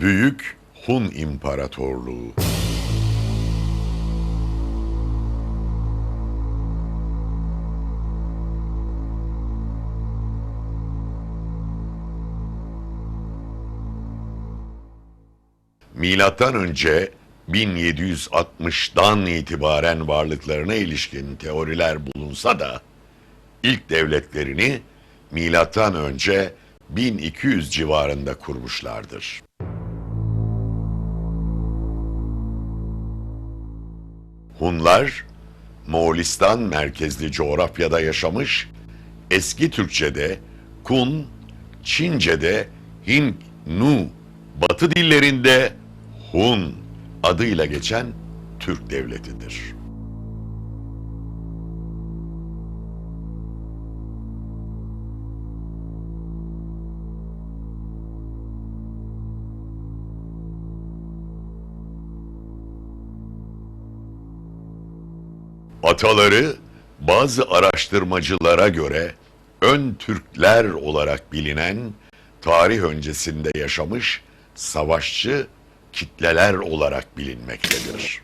Büyük Hun İmparatorluğu Milattan önce 1760'dan itibaren varlıklarına ilişkin teoriler bulunsa da ilk devletlerini milattan önce 1200 civarında kurmuşlardır. Hunlar Moğolistan merkezli coğrafyada yaşamış, eski Türkçede Kun, Çince'de Hin, Nu, Batı dillerinde Hun adıyla geçen Türk devletidir. Ataları bazı araştırmacılara göre ön Türkler olarak bilinen tarih öncesinde yaşamış savaşçı kitleler olarak bilinmektedir.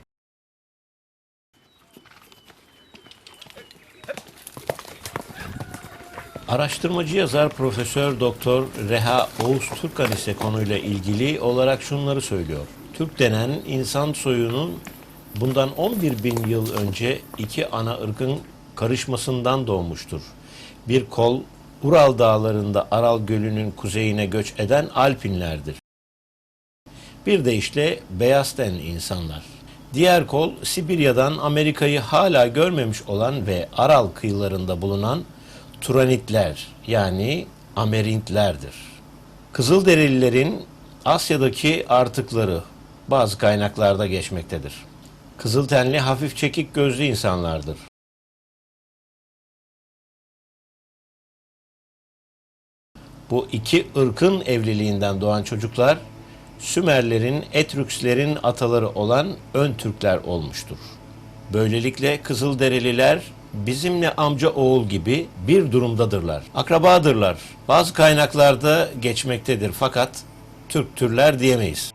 Araştırmacı yazar Profesör Doktor Reha Oğuz Türkan ise konuyla ilgili olarak şunları söylüyor. Türk denen insan soyunun bundan 11 bin yıl önce iki ana ırkın karışmasından doğmuştur. Bir kol Ural dağlarında Aral Gölü'nün kuzeyine göç eden Alpinlerdir. Bir de işte beyaz tenli insanlar. Diğer kol Sibirya'dan Amerika'yı hala görmemiş olan ve Aral kıyılarında bulunan Turanitler yani Amerintlerdir. Kızılderililerin Asya'daki artıkları bazı kaynaklarda geçmektedir. Kızıltenli hafif çekik gözlü insanlardır. Bu iki ırkın evliliğinden doğan çocuklar Sümerlerin, Etrükslerin ataları olan Ön Türkler olmuştur. Böylelikle Kızılderililer bizimle amca oğul gibi bir durumdadırlar. Akrabadırlar. Bazı kaynaklarda geçmektedir fakat Türk türler diyemeyiz.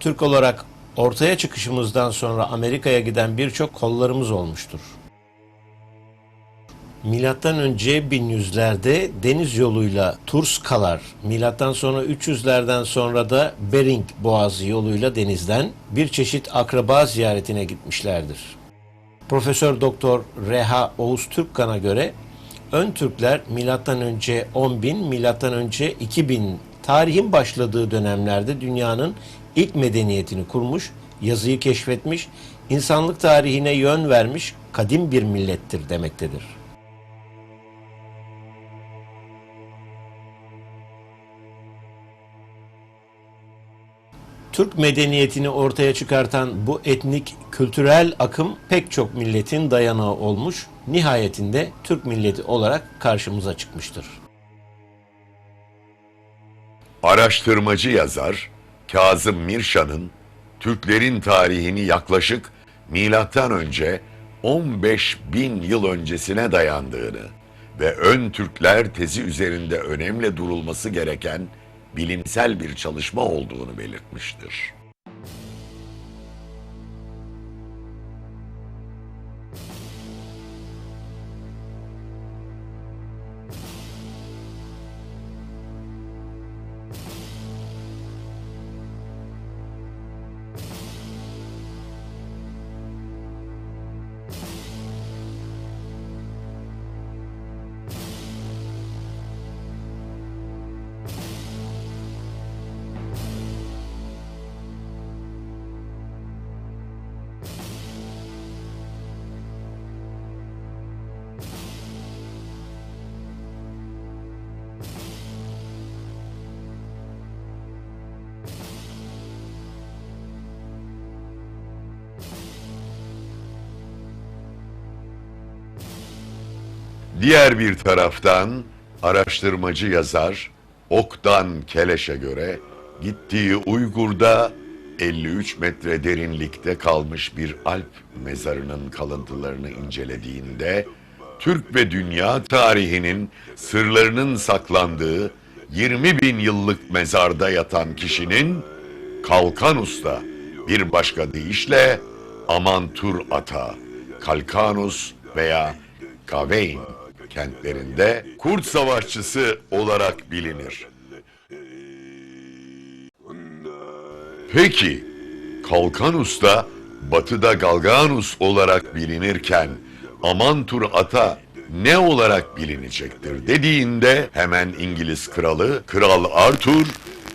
Türk olarak ortaya çıkışımızdan sonra Amerika'ya giden birçok kollarımız olmuştur. Milattan önce 1100'lerde deniz yoluyla Turskalar, milattan sonra 300'lerden sonra da Bering Boğazı yoluyla denizden bir çeşit akraba ziyaretine gitmişlerdir. Profesör Doktor Reha Oğuz Türkkan'a göre ön Türkler milattan önce 10.000, milattan önce 2000 tarihin başladığı dönemlerde dünyanın ilk medeniyetini kurmuş, yazıyı keşfetmiş, insanlık tarihine yön vermiş kadim bir millettir demektedir. Türk medeniyetini ortaya çıkartan bu etnik, kültürel akım pek çok milletin dayanağı olmuş, nihayetinde Türk milleti olarak karşımıza çıkmıştır. Araştırmacı yazar Kazım Mirşan'ın Türklerin tarihini yaklaşık milattan önce 15 bin yıl öncesine dayandığını ve ön Türkler tezi üzerinde önemli durulması gereken bilimsel bir çalışma olduğunu belirtmiştir. Diğer bir taraftan araştırmacı yazar Oktan Keleş'e göre gittiği Uygur'da 53 metre derinlikte kalmış bir Alp mezarının kalıntılarını incelediğinde Türk ve dünya tarihinin sırlarının saklandığı 20 bin yıllık mezarda yatan kişinin Kalkan Usta, bir başka deyişle Amantur Ata, Kalkanus veya Gawain kentlerinde kurt savaşçısı olarak bilinir. Peki, Kalkan Usta batıda Galganus olarak bilinirken Amantur Ata ne olarak bilinecektir dediğinde hemen İngiliz kralı Kral Arthur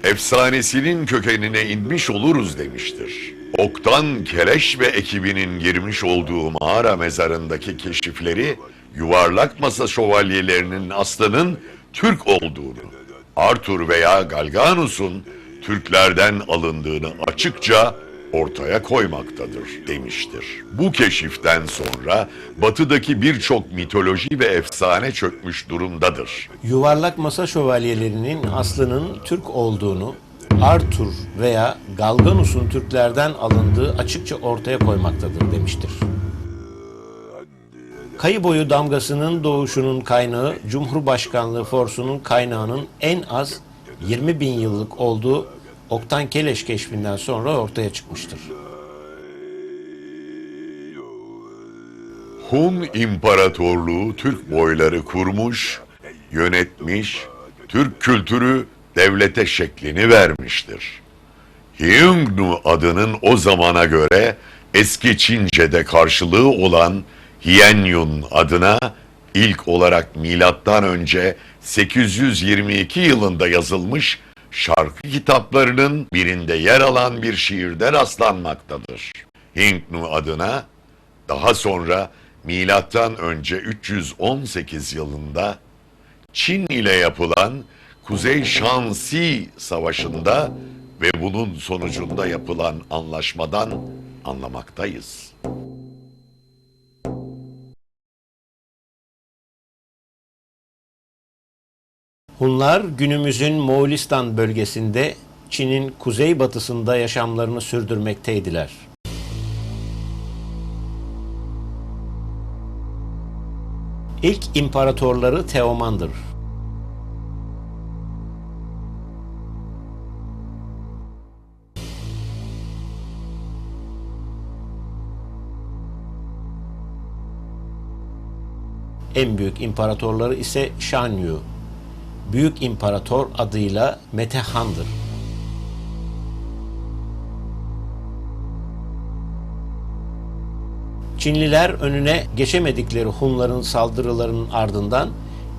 efsanesinin kökenine inmiş oluruz demiştir. Oktan Keleş ve ekibinin girmiş olduğu mağara mezarındaki keşifleri yuvarlak masa şövalyelerinin aslının Türk olduğunu, Arthur veya Galganus'un Türklerden alındığını açıkça ortaya koymaktadır demiştir. Bu keşiften sonra batıdaki birçok mitoloji ve efsane çökmüş durumdadır. Yuvarlak masa şövalyelerinin aslının Türk olduğunu Arthur veya Galganus'un Türklerden alındığı açıkça ortaya koymaktadır demiştir. Kayı boyu damgasının doğuşunun kaynağı Cumhurbaşkanlığı forsunun kaynağının en az 20 bin yıllık olduğu Oktan Keleş keşfinden sonra ortaya çıkmıştır. Hun İmparatorluğu Türk boyları kurmuş, yönetmiş, Türk kültürü devlete şeklini vermiştir. Hyungnu adının o zamana göre eski Çince'de karşılığı olan Hyenyun adına ilk olarak milattan önce 822 yılında yazılmış şarkı kitaplarının birinde yer alan bir şiirde rastlanmaktadır. Hyungnu adına daha sonra milattan önce 318 yılında Çin ile yapılan Kuzey Şansi Savaşı'nda ve bunun sonucunda yapılan anlaşmadan anlamaktayız. Hunlar günümüzün Moğolistan bölgesinde Çin'in kuzeybatısında yaşamlarını sürdürmekteydiler. İlk imparatorları Teoman'dır. En büyük imparatorları ise Shanyu. Büyük İmparator adıyla Metehan'dır. Çinliler önüne geçemedikleri Hunların saldırılarının ardından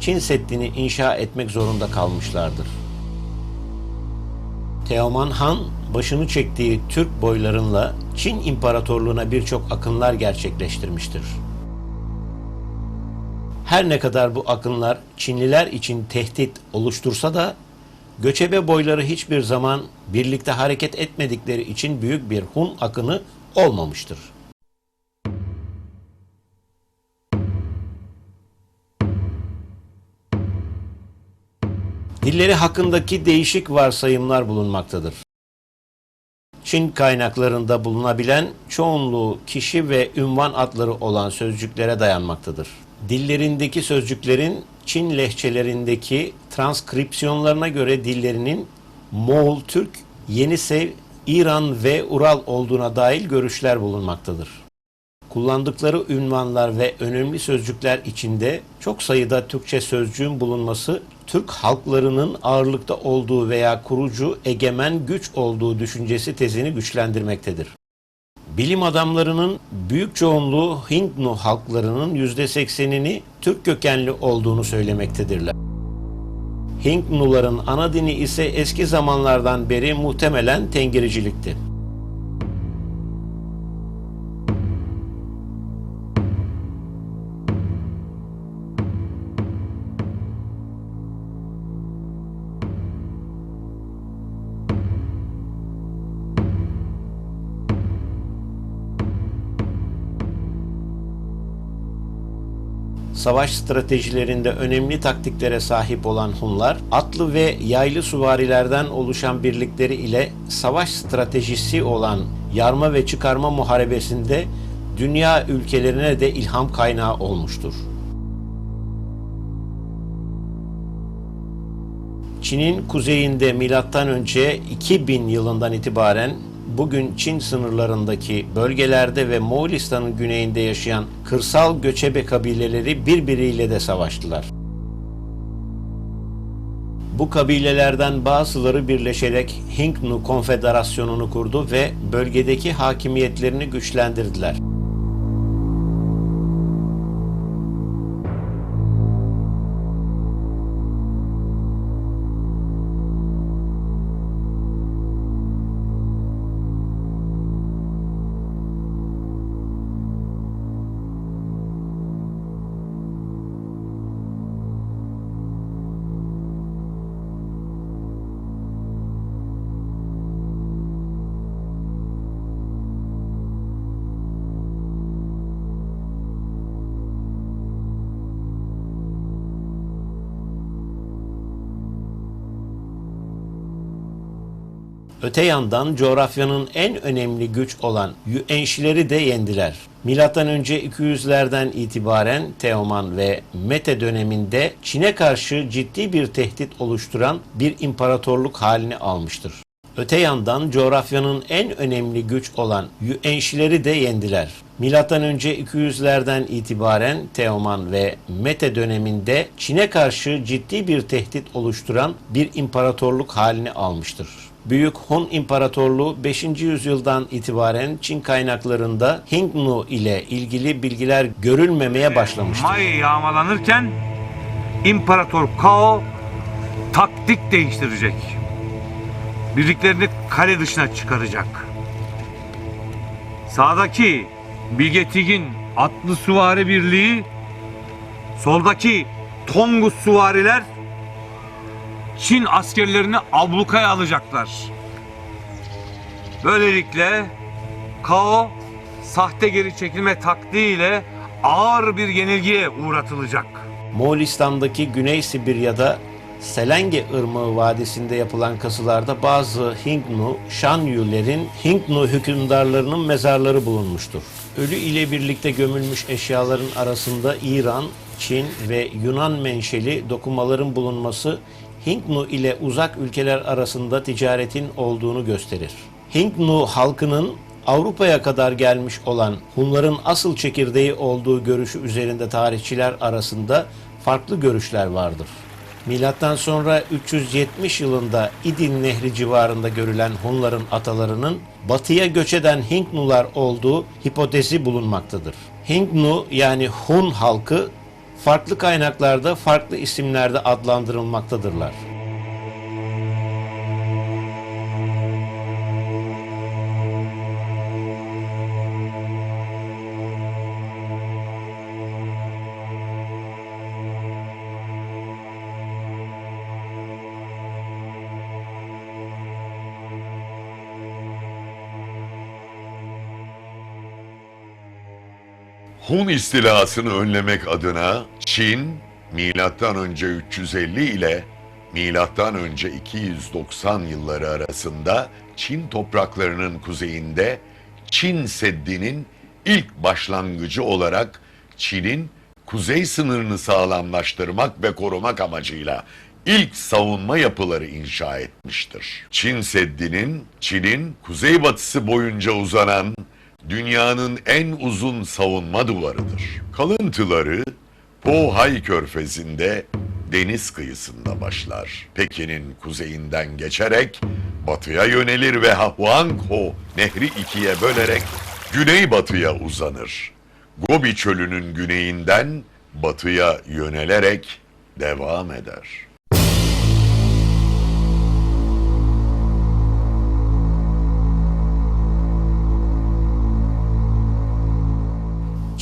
Çin Seddi'ni inşa etmek zorunda kalmışlardır. Teoman Han başını çektiği Türk boylarınla Çin İmparatorluğu'na birçok akınlar gerçekleştirmiştir. Her ne kadar bu akınlar Çinliler için tehdit oluştursa da göçebe boyları hiçbir zaman birlikte hareket etmedikleri için büyük bir Hun akını olmamıştır. Dilleri hakkındaki değişik varsayımlar bulunmaktadır. Çin kaynaklarında bulunabilen çoğunluğu kişi ve ünvan adları olan sözcüklere dayanmaktadır. Dillerindeki sözcüklerin Çin lehçelerindeki transkripsiyonlarına göre dillerinin Moğol, Türk, Yenisev, İran ve Ural olduğuna dair görüşler bulunmaktadır. Kullandıkları ünvanlar ve önemli sözcükler içinde çok sayıda Türkçe sözcüğün bulunması Türk halklarının ağırlıkta olduğu veya kurucu egemen güç olduğu düşüncesi tezini güçlendirmektedir. Bilim adamlarının büyük çoğunluğu Hintnu halklarının %80'ini Türk kökenli olduğunu söylemektedirler. Hintnuların ana dini ise eski zamanlardan beri muhtemelen tengiricilikti. Savaş stratejilerinde önemli taktiklere sahip olan Hunlar, atlı ve yaylı süvarilerden oluşan birlikleri ile savaş stratejisi olan yarma ve çıkarma muharebesinde dünya ülkelerine de ilham kaynağı olmuştur. Çin'in kuzeyinde milattan önce 2000 yılından itibaren bugün Çin sınırlarındaki bölgelerde ve Moğolistan'ın güneyinde yaşayan kırsal göçebe kabileleri birbiriyle de savaştılar. Bu kabilelerden bazıları birleşerek Hingnu Konfederasyonu'nu kurdu ve bölgedeki hakimiyetlerini güçlendirdiler. Öte yandan coğrafyanın en önemli güç olan Yuenşileri de yendiler. Milattan önce 200'lerden itibaren Teoman ve Mete döneminde Çin'e karşı ciddi bir tehdit oluşturan bir imparatorluk halini almıştır. Öte yandan coğrafyanın en önemli güç olan Yuenşileri de yendiler. Milattan önce 200'lerden itibaren Teoman ve Mete döneminde Çin'e karşı ciddi bir tehdit oluşturan bir imparatorluk halini almıştır. Büyük Hun İmparatorluğu 5. yüzyıldan itibaren Çin kaynaklarında Hingnu ile ilgili bilgiler görülmemeye başlamıştır. May yağmalanırken İmparator Kao taktik değiştirecek. Birliklerini kale dışına çıkaracak. Sağdaki Bilge Tigin atlı süvari birliği, soldaki Tongus süvariler Çin askerlerini ablukaya alacaklar. Böylelikle Kao sahte geri çekilme taktiğiyle ağır bir yenilgiye uğratılacak. Moğolistan'daki Güney Sibirya'da Selenge Irmağı Vadisi'nde yapılan kasılarda bazı Hingnu, Shanyulerin Hingnu hükümdarlarının mezarları bulunmuştur. Ölü ile birlikte gömülmüş eşyaların arasında İran, Çin ve Yunan menşeli dokumaların bulunması Hingnu ile uzak ülkeler arasında ticaretin olduğunu gösterir. Hingnu halkının Avrupa'ya kadar gelmiş olan Hunların asıl çekirdeği olduğu görüşü üzerinde tarihçiler arasında farklı görüşler vardır. Milattan sonra 370 yılında İdin Nehri civarında görülen Hunların atalarının batıya göç eden Hingnular olduğu hipotezi bulunmaktadır. Hingnu yani Hun halkı farklı kaynaklarda farklı isimlerde adlandırılmaktadırlar. Hun istilasını önlemek adına Çin milattan önce 350 ile milattan önce 290 yılları arasında Çin topraklarının kuzeyinde Çin Seddi'nin ilk başlangıcı olarak Çin'in kuzey sınırını sağlamlaştırmak ve korumak amacıyla ilk savunma yapıları inşa etmiştir. Çin Seddi'nin Çin'in kuzeybatısı boyunca uzanan dünyanın en uzun savunma duvarıdır. Kalıntıları Bohai Körfezi'nde deniz kıyısında başlar. Pekin'in kuzeyinden geçerek batıya yönelir ve Huangho nehri ikiye bölerek güneybatıya uzanır. Gobi çölünün güneyinden batıya yönelerek devam eder.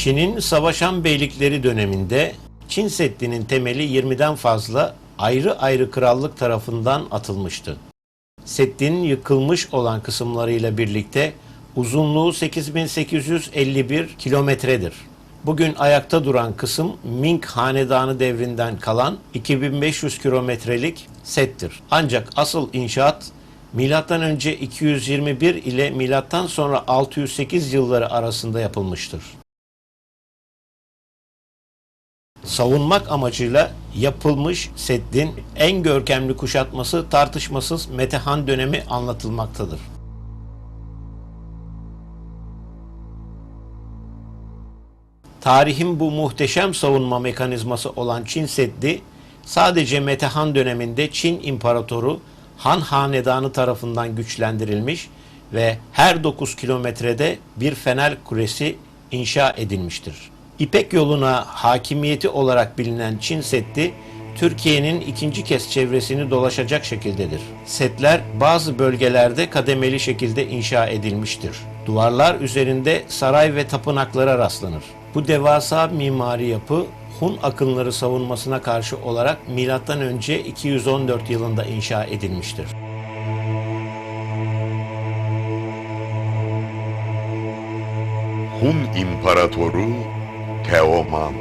Çin'in savaşan beylikleri döneminde Çin Seddi'nin temeli 20'den fazla ayrı ayrı krallık tarafından atılmıştı. Seddin yıkılmış olan kısımlarıyla birlikte uzunluğu 8851 kilometredir. Bugün ayakta duran kısım Ming Hanedanı devrinden kalan 2500 kilometrelik settir. Ancak asıl inşaat milattan önce 221 ile milattan sonra 608 yılları arasında yapılmıştır. Savunmak amacıyla yapılmış Seddin en görkemli kuşatması tartışmasız Metehan dönemi anlatılmaktadır. Tarihin bu muhteşem savunma mekanizması olan Çin Seddi sadece Metehan döneminde Çin İmparatoru Han Hanedanı tarafından güçlendirilmiş ve her 9 kilometrede bir fener kulesi inşa edilmiştir. İpek yoluna hakimiyeti olarak bilinen Çin Seddi, Türkiye'nin ikinci kez çevresini dolaşacak şekildedir. Setler bazı bölgelerde kademeli şekilde inşa edilmiştir. Duvarlar üzerinde saray ve tapınaklara rastlanır. Bu devasa mimari yapı Hun akınları savunmasına karşı olarak M.Ö. 214 yılında inşa edilmiştir. Hun İmparatoru Teoman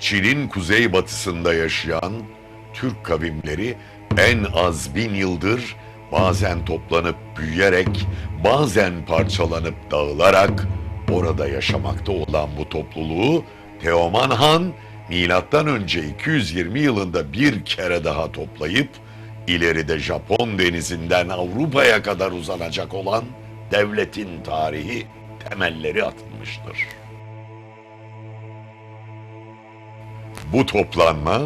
Çin'in kuzeybatısında yaşayan Türk kavimleri en az bin yıldır bazen toplanıp büyüyerek, bazen parçalanıp dağılarak orada yaşamakta olan bu topluluğu Teoman Han milattan önce 220 yılında bir kere daha toplayıp ileride Japon denizinden Avrupa'ya kadar uzanacak olan devletin tarihi temelleri atılmıştır. Bu toplanma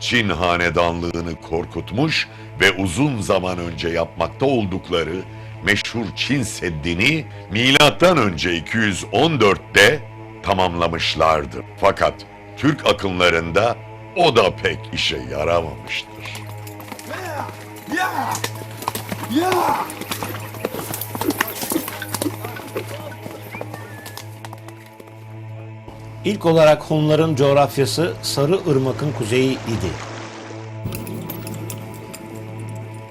Çin hanedanlığını korkutmuş ve uzun zaman önce yapmakta oldukları meşhur Çin Seddi'ni milattan önce 214'te tamamlamışlardır. Fakat Türk akınlarında o da pek işe yaramamıştır. İlk olarak Hunların coğrafyası Sarı Irmak'ın kuzeyi idi.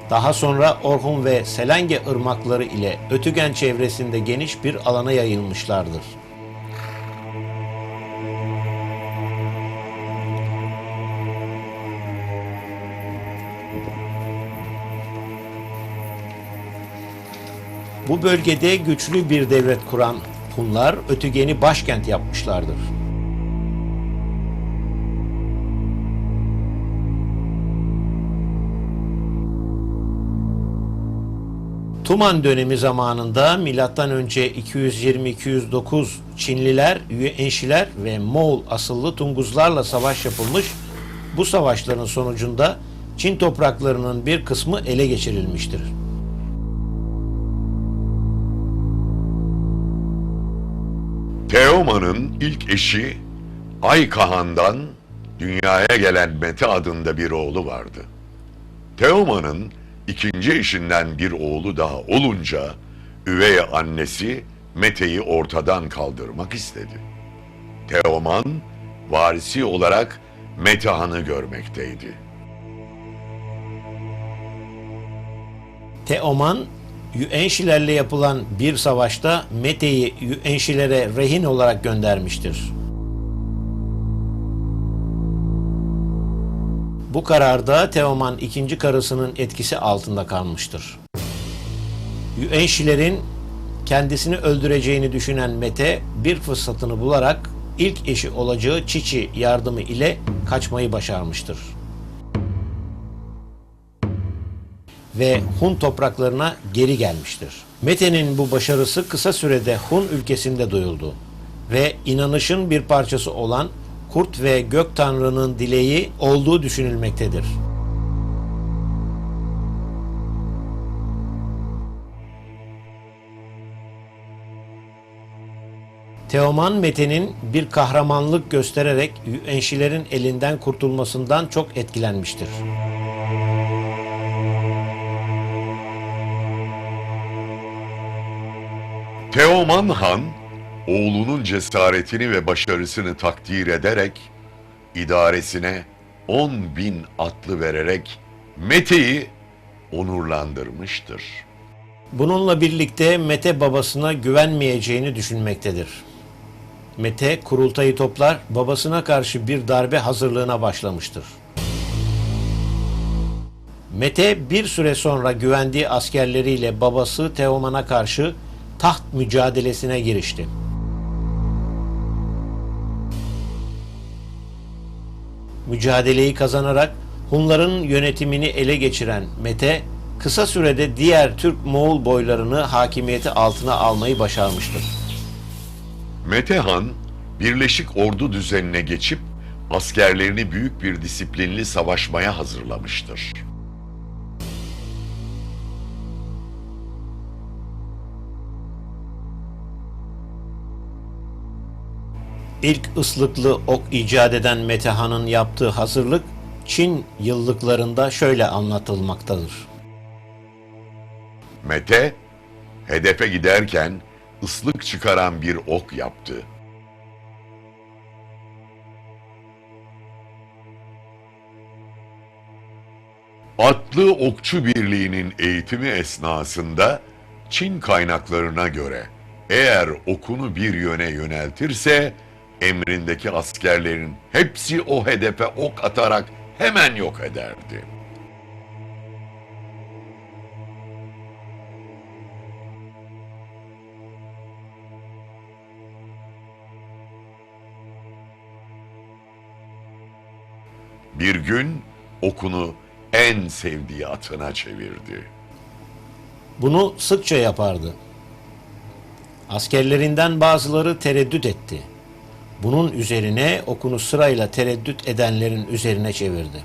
Daha sonra Orhun ve Selenge ırmakları ile Ötügen çevresinde geniş bir alana yayılmışlardır. Bu bölgede güçlü bir devlet kuran Hunlar Ötügen'i başkent yapmışlardır. Tuman dönemi zamanında milattan önce 220-209 Çinliler, Yuenşiler ve Moğol asıllı Tunguzlarla savaş yapılmış. Bu savaşların sonucunda Çin topraklarının bir kısmı ele geçirilmiştir. Teoman'ın ilk eşi Ay Kahan'dan dünyaya gelen Mete adında bir oğlu vardı. Teoman'ın ikinci eşinden bir oğlu daha olunca üvey annesi Mete'yi ortadan kaldırmak istedi. Teoman varisi olarak Metehan'ı görmekteydi. Teoman, Yuenşilerle yapılan bir savaşta Mete'yi Yuenşilere rehin olarak göndermiştir. Bu kararda Teoman ikinci karısının etkisi altında kalmıştır. Yuenşilerin kendisini öldüreceğini düşünen Mete bir fırsatını bularak ilk eşi olacağı Çiçi yardımı ile kaçmayı başarmıştır. Ve Hun topraklarına geri gelmiştir. Mete'nin bu başarısı kısa sürede Hun ülkesinde duyuldu ve inanışın bir parçası olan Kurt ve Gök Tanrı'nın dileği olduğu düşünülmektedir. Teoman Mete'nin bir kahramanlık göstererek Yuenşilerin elinden kurtulmasından çok etkilenmiştir. Teoman Han, oğlunun cesaretini ve başarısını takdir ederek, idaresine 10 bin atlı vererek Mete'yi onurlandırmıştır. Bununla birlikte Mete babasına güvenmeyeceğini düşünmektedir. Mete kurultayı toplar, babasına karşı bir darbe hazırlığına başlamıştır. Mete bir süre sonra güvendiği askerleriyle babası Teoman'a karşı taht mücadelesine girişti. Mücadeleyi kazanarak Hunların yönetimini ele geçiren Mete, kısa sürede diğer Türk-Moğol boylarını hakimiyeti altına almayı başarmıştır. Metehan, Birleşik Ordu düzenine geçip askerlerini büyük bir disiplinli savaşmaya hazırlamıştır. İlk ıslıklı ok icat eden Metehan'ın yaptığı hazırlık Çin yıllıklarında şöyle anlatılmaktadır. Mete, hedefe giderken ıslık çıkaran bir ok yaptı. Atlı Okçu Birliği'nin eğitimi esnasında Çin kaynaklarına göre eğer okunu bir yöne yöneltirse emrindeki askerlerin hepsi o hedefe ok atarak hemen yok ederdi. Bir gün okunu en sevdiği atına çevirdi. Bunu sıkça yapardı. Askerlerinden bazıları tereddüt etti. Bunun üzerine okunu sırayla tereddüt edenlerin üzerine çevirdi.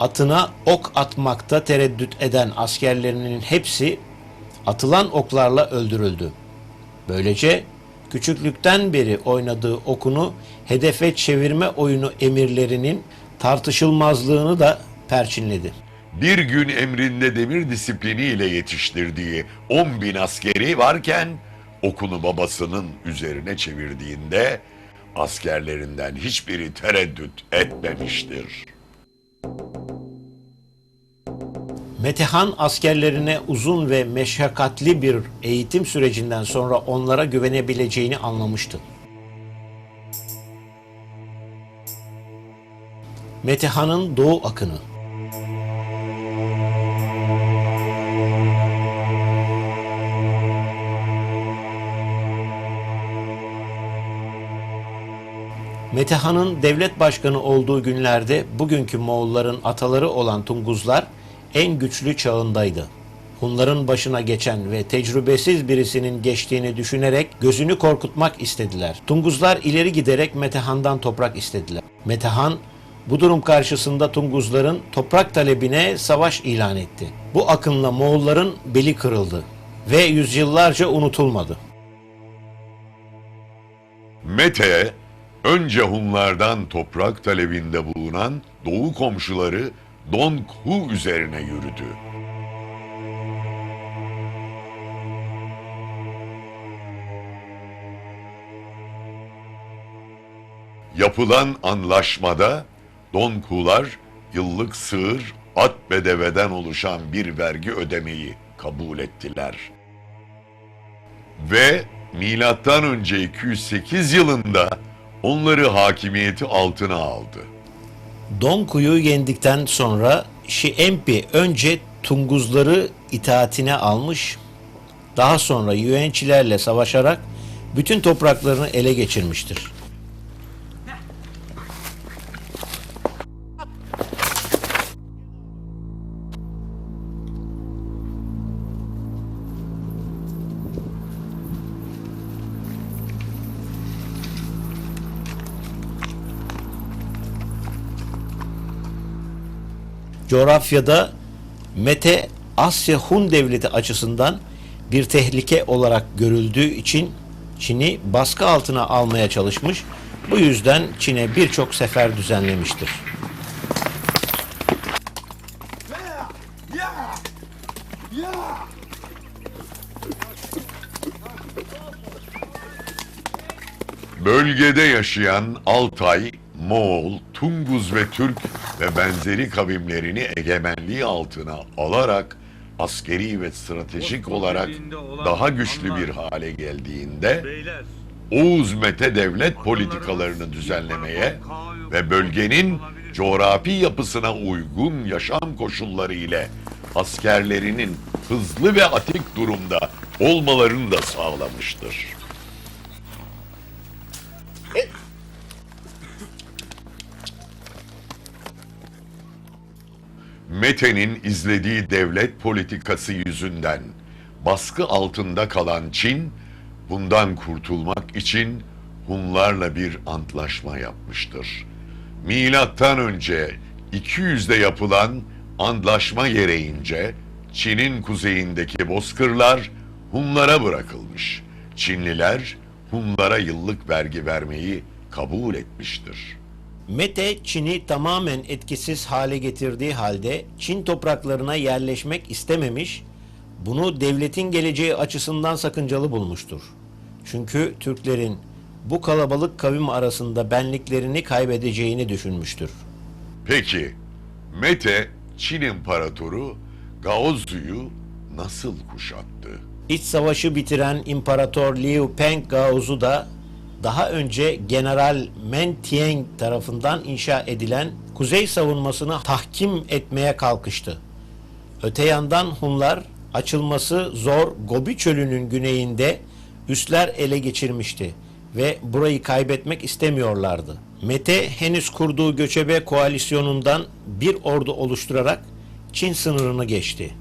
Atına ok atmakta tereddüt eden askerlerinin hepsi atılan oklarla öldürüldü. Böylece küçüklükten beri oynadığı okunu hedefe çevirme oyunu emirlerinin tartışılmazlığını da perçinledi. Bir gün emrinde demir disipliniyle yetiştirdiği 10 bin askeri varken okunu babasının üzerine çevirdiğinde askerlerinden hiçbiri tereddüt etmemiştir. Metehan askerlerine uzun ve meşakkatli bir eğitim sürecinden sonra onlara güvenebileceğini anlamıştı. Metehan'ın Doğu akını Metehan'ın devlet başkanı olduğu günlerde bugünkü Moğolların ataları olan Tunguzlar en güçlü çağındaydı. Hunların başına geçen ve tecrübesiz birisinin geçtiğini düşünerek gözünü korkutmak istediler. Tunguzlar ileri giderek Metehan'dan toprak istediler. Metehan bu durum karşısında Tunguzların toprak talebine savaş ilan etti. Bu akınla Moğolların beli kırıldı ve yüzyıllarca unutulmadı. Mete, önce Hunlardan toprak talebinde bulunan doğu komşuları Donghu üzerine yürüdü. Yapılan anlaşmada Donghular yıllık sığır, at ve deveden oluşan bir vergi ödemeyi kabul ettiler ve milattan önce 208 yılında onları hakimiyeti altına aldı. Donku'yu yendikten sonra Şiempi önce Tunguzları itaatine almış, daha sonra Yuençilerle savaşarak bütün topraklarını ele geçirmiştir. Coğrafyada Mete Asya Hun devleti açısından bir tehlike olarak görüldüğü için Çin'i baskı altına almaya çalışmış. Bu yüzden Çin'e birçok sefer düzenlemiştir. Bölgede yaşayan Altay, Moğol, Tunguz ve Türk ve benzeri kavimlerini egemenliği altına alarak askeri ve stratejik olarak daha güçlü bir hale geldiğinde Oğuz Mete devlet politikalarını düzenlemeye ve bölgenin coğrafi yapısına uygun yaşam koşulları ile askerlerinin hızlı ve atik durumda olmalarını da sağlamıştır. Mete'nin izlediği devlet politikası yüzünden baskı altında kalan Çin, bundan kurtulmak için Hunlarla bir antlaşma yapmıştır. Milattan önce 200'de yapılan antlaşma gereğince Çin'in kuzeyindeki bozkırlar Hunlara bırakılmış. Çinliler Hunlara yıllık vergi vermeyi kabul etmiştir. Mete Çin'i tamamen etkisiz hale getirdiği halde Çin topraklarına yerleşmek istememiş, bunu devletin geleceği açısından sakıncalı bulmuştur. Çünkü Türklerin bu kalabalık kavim arasında benliklerini kaybedeceğini düşünmüştür. Peki Mete Çin İmparatoru Gaozu'yu nasıl kuşattı? İç savaşı bitiren İmparator Liu Peng Gaozu da daha önce General Men Tieng tarafından inşa edilen kuzey savunmasını tahkim etmeye kalkıştı. Öte yandan Hunlar açılması zor Gobi çölünün güneyinde üsler ele geçirmişti ve burayı kaybetmek istemiyorlardı. Mete henüz kurduğu göçebe koalisyonundan bir ordu oluşturarak Çin sınırını geçti.